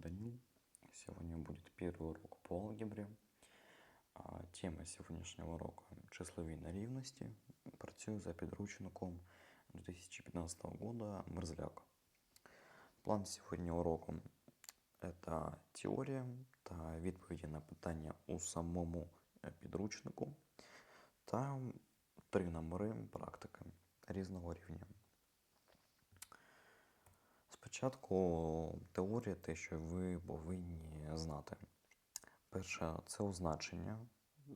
Данил. Сегодня будет первый урок по алгебре. А, Тема сегодняшнього уроку числові нерівності. Працюю за підручником 2015 года Мерзляк. План сьогодні уроку це теорія та відповіді на питання у самому е, підручнику та три номери практики різного рівня. Спочатку теорія, те, що ви повинні знати. Перше це означення.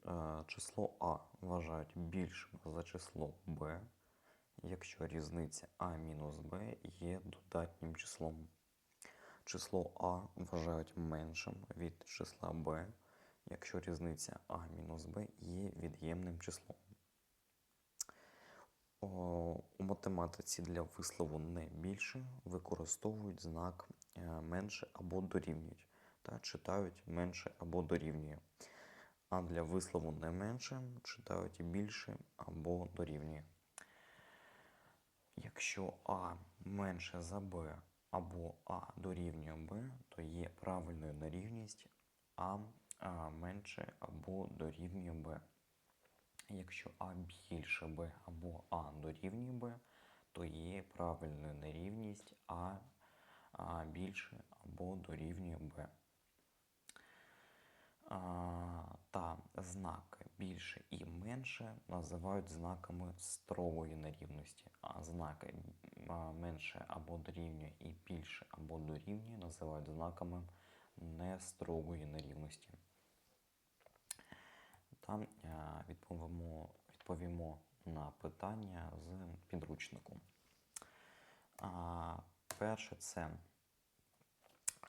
Е, Число А вважають більшим за число Б, якщо різниця А мінус Б є додатнім числом. Число А вважають меншим від числа Б, якщо різниця А мінус Б є від'ємним числом. У математиці для вислову не більше використовують знак е, менше або дорівнюють та читають менше або дорівнює. А для вислову не менше читають більше або дорівнює. Якщо А менше за Б або А дорівнює Б, то є правильною нерівність А, а менше або дорівнює Б. Якщо А більше Б або А дорівнює Б, то є правильною нерівність А, а більше або дорівнює Б. Та знаки більше і менше називають знаками строгої нерівності, а знаки менше або дорівнює і більше або дорівнює називають знаками нестрогої нерівності. Там е, відповімо, відповімо на питання з підручнику. А, перше це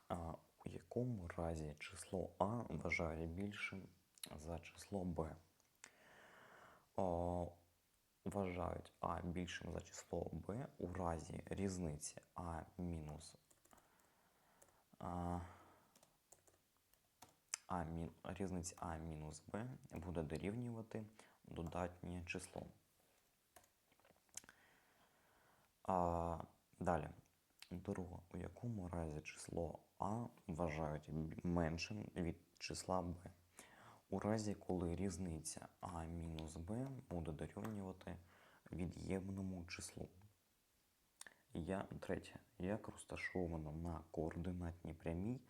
а, у якому разі число А вважає більшим за число Б. О, вважають А більшим за число Б у разі різниці А мінус А, а мін, різниця А мінус Б буде дорівнювати додатнє число. А, далі. Друге, у якому разі число А вважають меншим від числа Б. У разі, коли різниця А мінус Б буде дорівнювати від'ємному числу. Я, третє, як розташовано на координатній прямій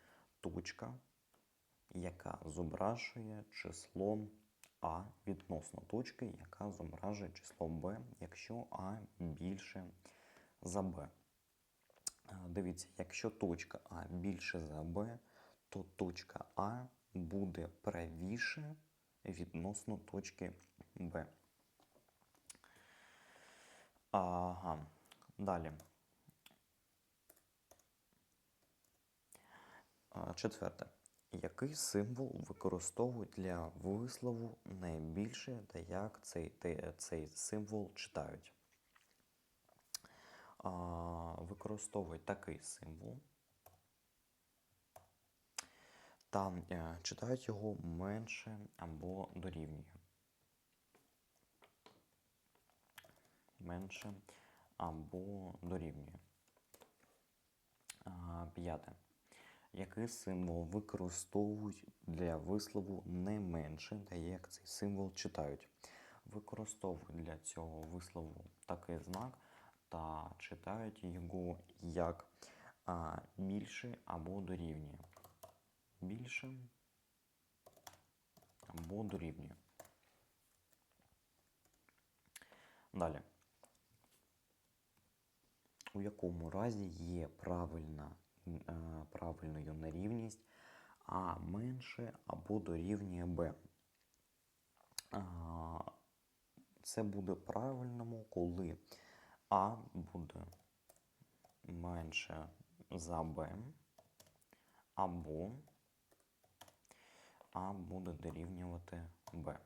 точка, яка зображує число А відносно точки, яка зображує число Б, якщо А більше за Б. Е, Дивіться, якщо точка А більше за Б, то точка А буде правіше відносно точки Б. Ага. Далі. Четверте. Який символ використовують для вислову найбільше та як цей, цей символ читають? Використовують такий символ. Та е, читають його менше або дорівнює. Менше або дорівнює. П'яте. Який символ використовують для вислову не менше, та як цей символ читають? Використовують для цього вислову такий знак та читають його як а, більше або дорівнює. Більше або дорівнює. Далі. У якому разі є правильна, правильною нерівність А менше або дорівнює Б. Це буде правильному, коли А буде менше за Б, або А буде дорівнювати Б.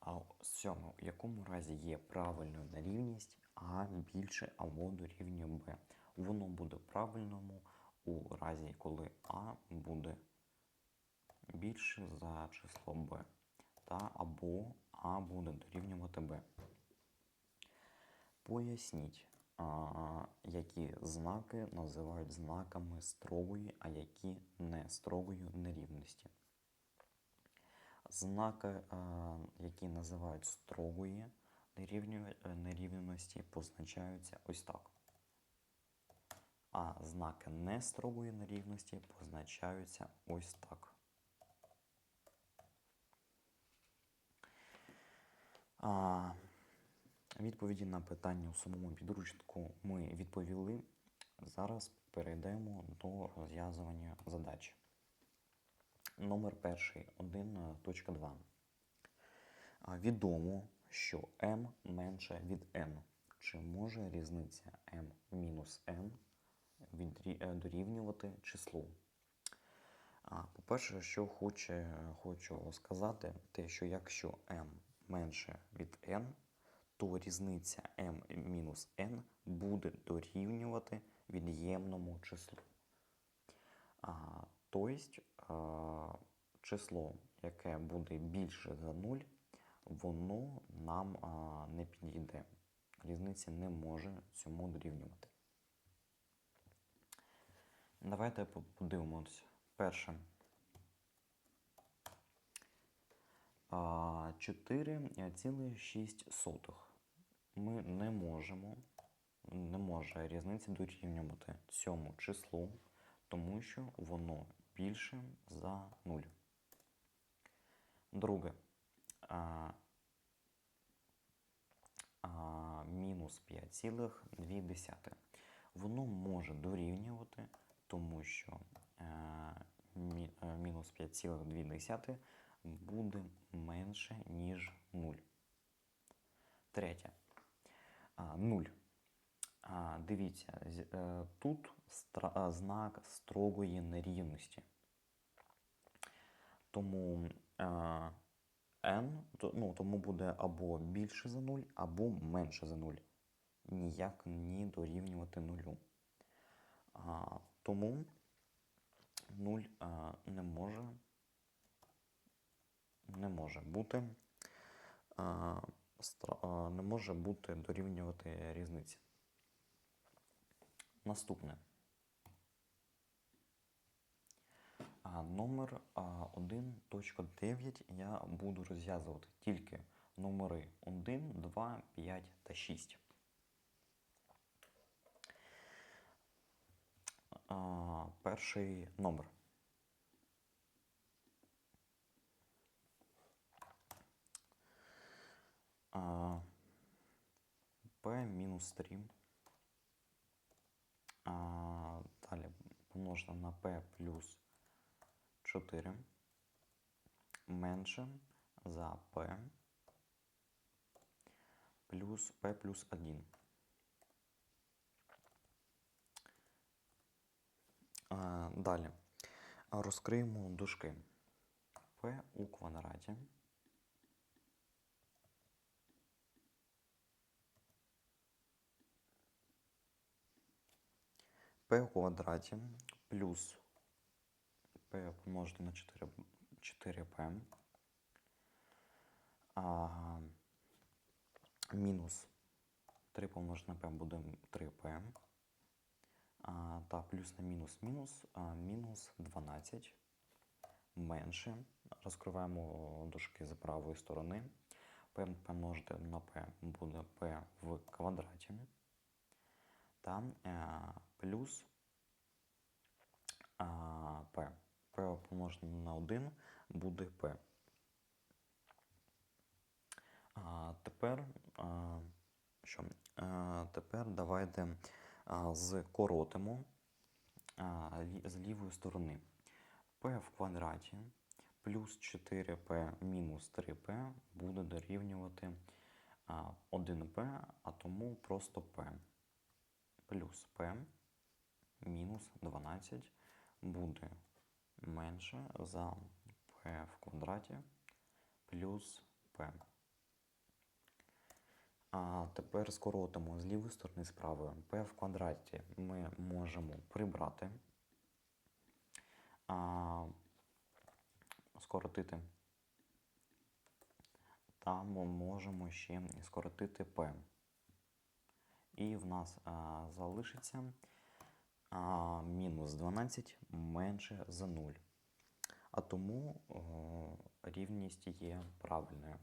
А сьоме, у якому разі є правильною нерівність А більше або дорівнює Б. Воно буде правильному у разі, коли А буде більше за число Б. Та або А буде дорівнювати Б. Поясніть, а, які знаки називають знаками строгої, а які не строгої нерівності. Знаки, а, які називають е, нерівності, позначаються ось так. А знаки нестрогої нерівності позначаються ось так. А, відповіді на питання у самому підручнику ми відповіли. Зараз перейдемо до розв'язування задачі. Номер перший 1.2. А, Відомо, що m менше від n. Чи може різниця m мінус n е, дорівнювати числу? По-перше, що хоче, хочу сказати, те, що якщо m менше від n, то різниця m мінус n буде дорівнювати від'ємному числу. Тобто число, яке буде більше за 0, воно нам не підійде. Різниця не може цьому дорівнювати. Давайте подивимося. Перше. 4,6. Ми не можемо, не може різниця дорівнювати цьому числу, тому що воно більше за 0. Друге. А, а, мінус 5,2. Воно може дорівнювати, тому що е, мі- е, мінус 5,2 буде менше, ніж 0. Третє. А, 0. А, дивіться, е, тут стра- знак строгої нерівності. Тому n, то, ну, тому буде або більше за 0, або менше за 0. Ніяк не дорівнювати нулю. А, тому 0 а, не може не може бути а, не може бути дорівнювати різниці. Наступне. А, номер а, 1.9 я буду розв'язувати тільки номери 1, 2, 5 та 6. А, перший номер. А, P мінус 3. А, далі помножено на P плюс 4 менше за P плюс P плюс 1. Далі розкриємо дужки. P у квадраті p у квадраті плюс p помножити на 4, 4p а, мінус 3 помножити на p буде 3p а, та плюс на мінус мінус а, мінус 12 менше. Розкриваємо дужки з правої сторони. p помножити на p буде p в квадраті та е, плюс а, p. p помножити на 1 буде p. А, тепер, а, що? А, тепер давайте а, скоротимо а, з лівої сторони. p в квадраті плюс 4p мінус 3p буде дорівнювати 1p, а тому просто p плюс p мінус 12 буде менше за p в квадраті плюс p. А тепер скоротимо з лівої сторони з правої. p в квадраті ми можемо прибрати, а, скоротити. Та ми можемо ще скоротити p. І в нас а, залишиться а, мінус 12 менше за 0. А тому о, рівність є правильною.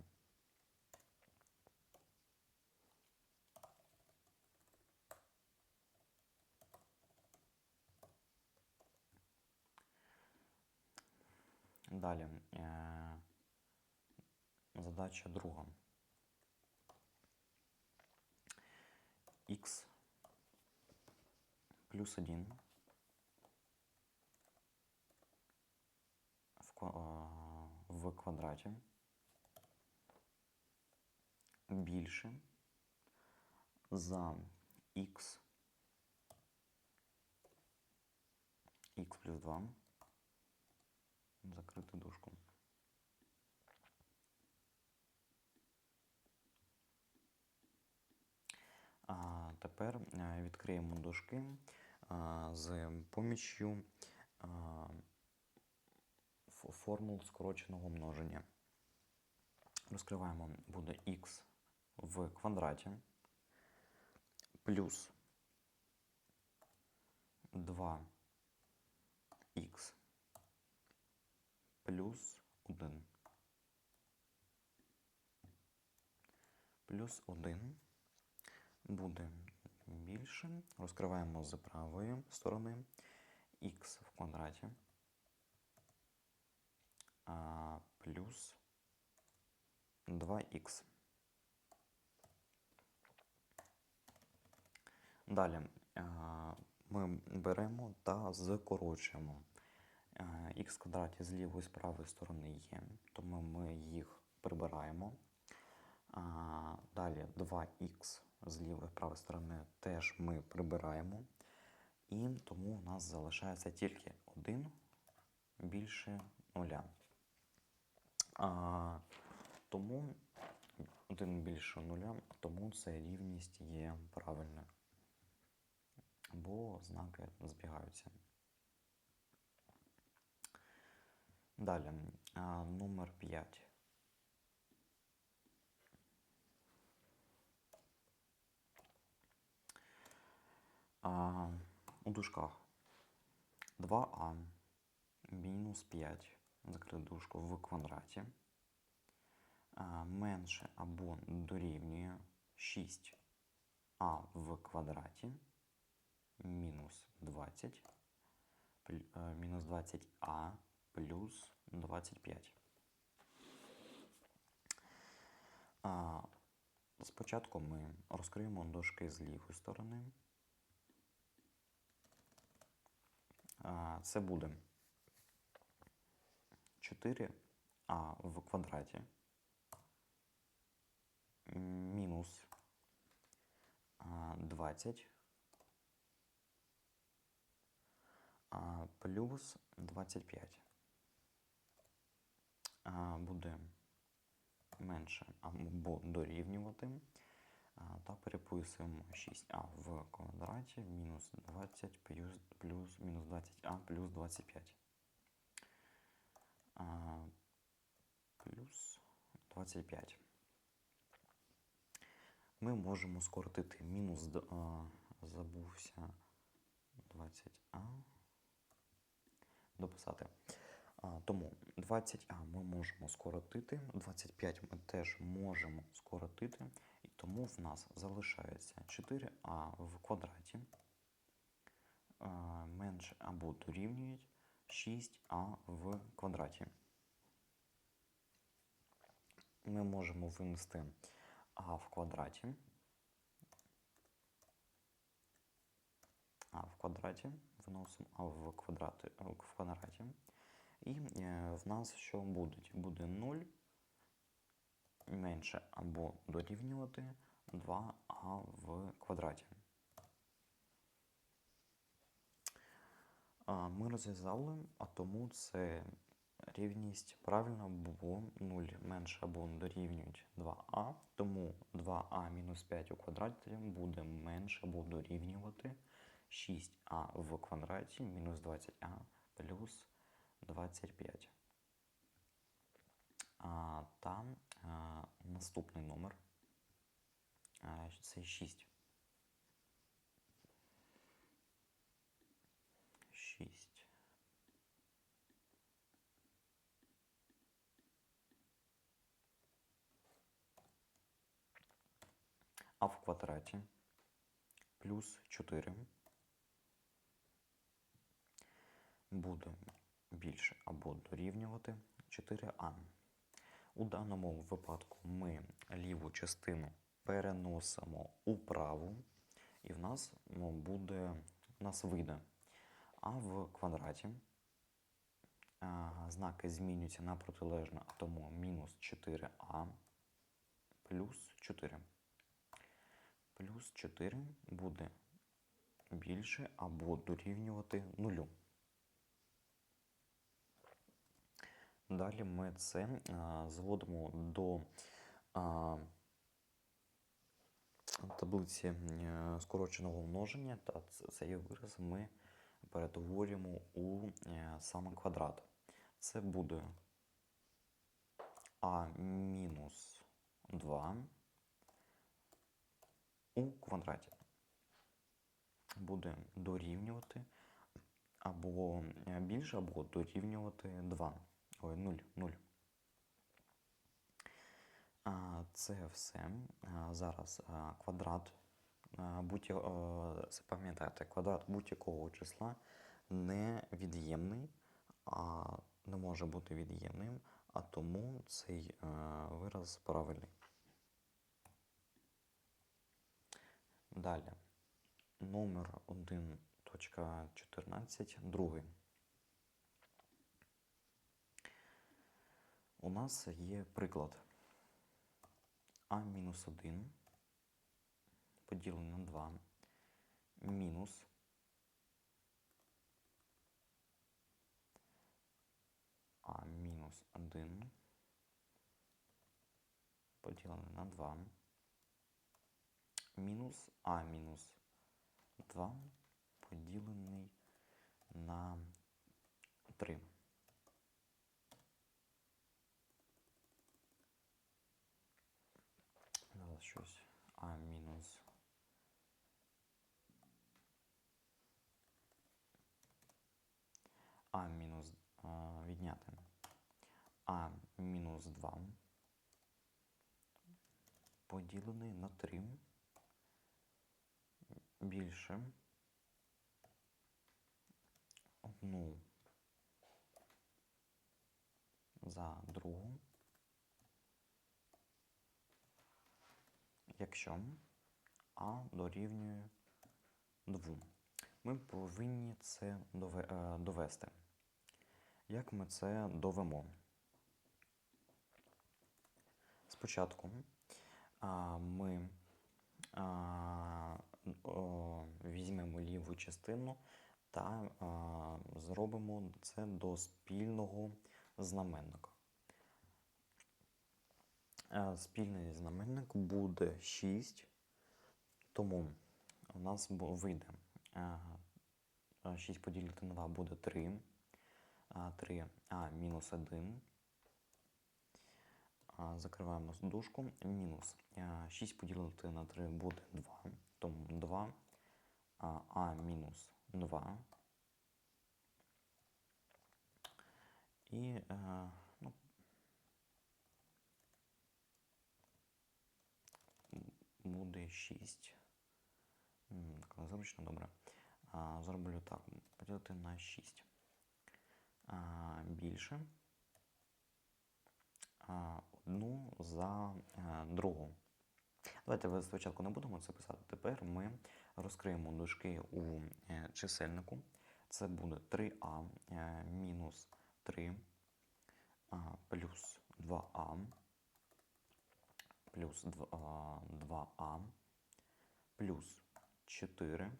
Далі. Е, задача друга. х плюс 1 в, квадраті більше за х х плюс 2 закрити дужку. А тепер відкриємо дужки з поміччю формул скороченого множення. Розкриваємо буде х в квадраті плюс 2х плюс 1 плюс 1 буде більше. Розкриваємо з правої сторони х в квадраті а, плюс 2х. Далі а, ми беремо та закорочуємо. Х квадраті з лівої і з правої сторони є, тому ми їх прибираємо. А, далі 2х з лівої і правої сторони теж ми прибираємо. І тому у нас залишається тільки 1 більше 0. А, тому 1 більше 0, тому ця рівність є правильною. Бо знаки збігаються. Далі, а, номер 5. А, у дужках. 2а мінус 5 закрити дужку в квадраті. А, менше або дорівнює 6а в квадраті. Мінус 20 е, мінус 20а плюс 25. А, спочатку ми розкриємо дошки з лівої сторони. А, це буде 4а в квадраті. Мінус а, 20 а, плюс 25 а, буде менше або дорівнювати. Та переписуємо 6а в квадраті мінус 20 плюс, плюс мінус 20а плюс 25. А, плюс 25. Ми можемо скоротити мінус, а, забувся 20а. Дописати. А, тому 20а ми можемо скоротити, 25 ми теж можемо скоротити, тому в нас залишається 4а в квадраті менше або дорівнюють 6а в квадраті. Ми можемо винести а в квадраті. А в квадраті виносимо а в квадраті, в квадраті. І е, в нас що буде? Буде 0 менше або дорівнювати 2а в квадраті. Ми розв'язали, а тому це рівність правильно, бо 0 менше або дорівнюють 2а, тому 2а мінус 5 у квадраті буде менше або дорівнювати 6а в квадраті мінус 20а плюс 25. А, Там Наступний номер це 6. 6. А в квадраті плюс 4 буде більше або дорівнювати 4а. У даному випадку ми ліву частину переносимо у праву, і в нас ну, буде, нас вийде. А в квадраті а, знаки змінюються на протилежне, а тому мінус 4а плюс 4. Плюс 4 буде більше або дорівнювати нулю. Далі ми це а, зводимо до а, таблиці е, скороченого множення, та цей вираз ми перетворюємо у е, саме квадрат. Це буде а мінус 2 у квадраті. Буде дорівнювати або е, більше, або дорівнювати 2. Ой, 0, 0. А, Це все. Зараз квадрат будь запам'ятайте, квадрат будь-якого числа невід'ємний, а не може бути від'ємним, а тому цей вираз правильний. Далі. Номер 1.14, другий. У нас є приклад. А-1 поділене на 2 мінус а мінус 1 поділене на 2 мінус а мінус 2 поділений на 3. Зараз щось а мінус. А мінус відняти. А мінус 2 поділений на 3 більше одну за другу. Якщо А дорівнює 2. Ми повинні це е, довести. Як ми це довемо? Спочатку ми візьмемо ліву частину та зробимо це до спільного знаменника. Спільний знаменник буде 6, тому у нас вийде е, е, 6 поділити на 2 буде 3, 3 а мінус 1. Закриваємо дужку. Мінус 6 поділити на 3 буде 2, тому 2 а, а мінус 2. І е, буде 6. Так, незручно, добре. А, зроблю так. Поділити на 6. А, більше. А, одну за а, другу. Давайте ви спочатку не будемо це писати. Тепер ми розкриємо дужки у е, чисельнику. Це буде 3а е, мінус 3 а, плюс 2а плюс 2, 2а плюс 4.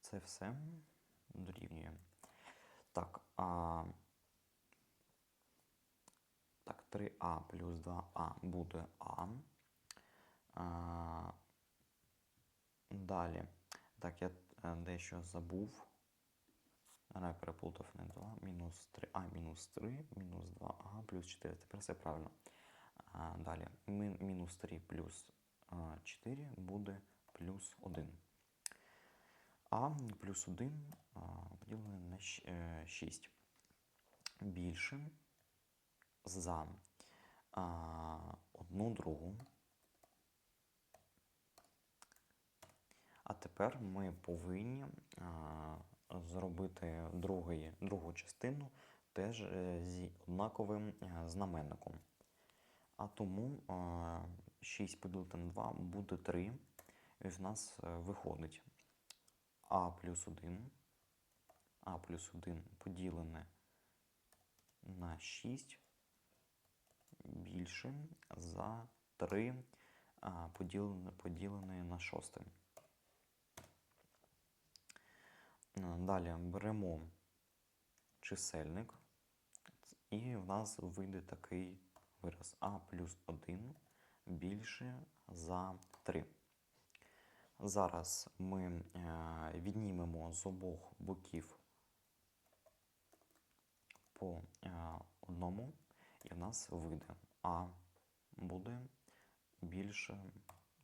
Це все дорівнює. Так, а, так, 3а плюс 2а буде а. а. Далі. Так, я е, дещо забув. Я переплутав не 2, мінус 3а, мінус 3, мінус 2а, плюс 4. Тепер все правильно. Далі. Мінус 3 плюс 4 буде плюс 1. А плюс 1 поділене на 6 більше за а, одну другу. А тепер ми повинні зробити другу частину теж е, зі однаковим е, знаменником. А тому 6 поділити на 2 буде 3. І в нас е, виходить а плюс 1. А плюс 1 поділене на 6 більше за 3 поділене, поділене на 6. Е, Далі беремо чисельник, і в нас вийде такий вираз а плюс 1 більше за 3. Зараз ми е, віднімемо з обох боків по е, одному, і в нас вийде а буде більше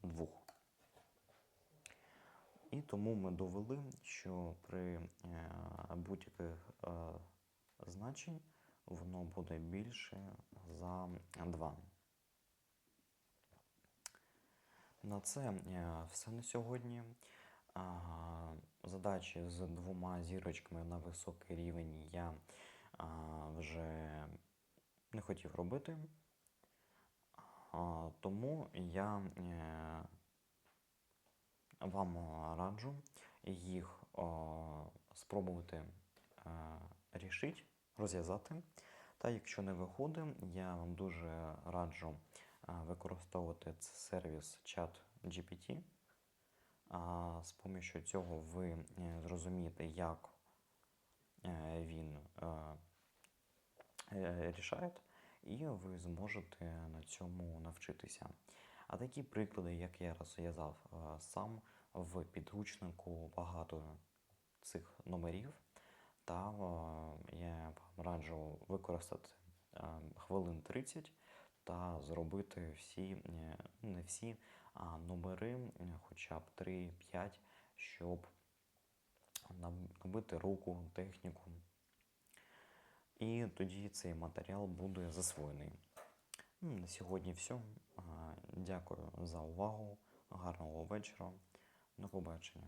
2. І тому ми довели, що при е, будь-яких значень воно буде більше за 2. На це е, все на сьогодні. Задачі з двома зірочками на високий рівень я вже не хотів робити. Тому я е, вам раджу їх спробувати е, рішити, розв'язати. Та якщо не виходить, я вам дуже раджу використовувати сервіс чат GPT. А, З помощью цього ви е, зрозумієте, як е, він е, рішає, і ви зможете на цьому навчитися. А такі приклади, як я розв'язав сам в підручнику багато цих номерів, та я вам раджу використати е, хвилин 30 та зробити всі, е, не всі, а номери, е, хоча б 3-5, щоб наб- набити руку, техніку. І тоді цей матеріал буде засвоєний. На сьогодні все. Дякую за увагу. Гарного вечора. До побачення.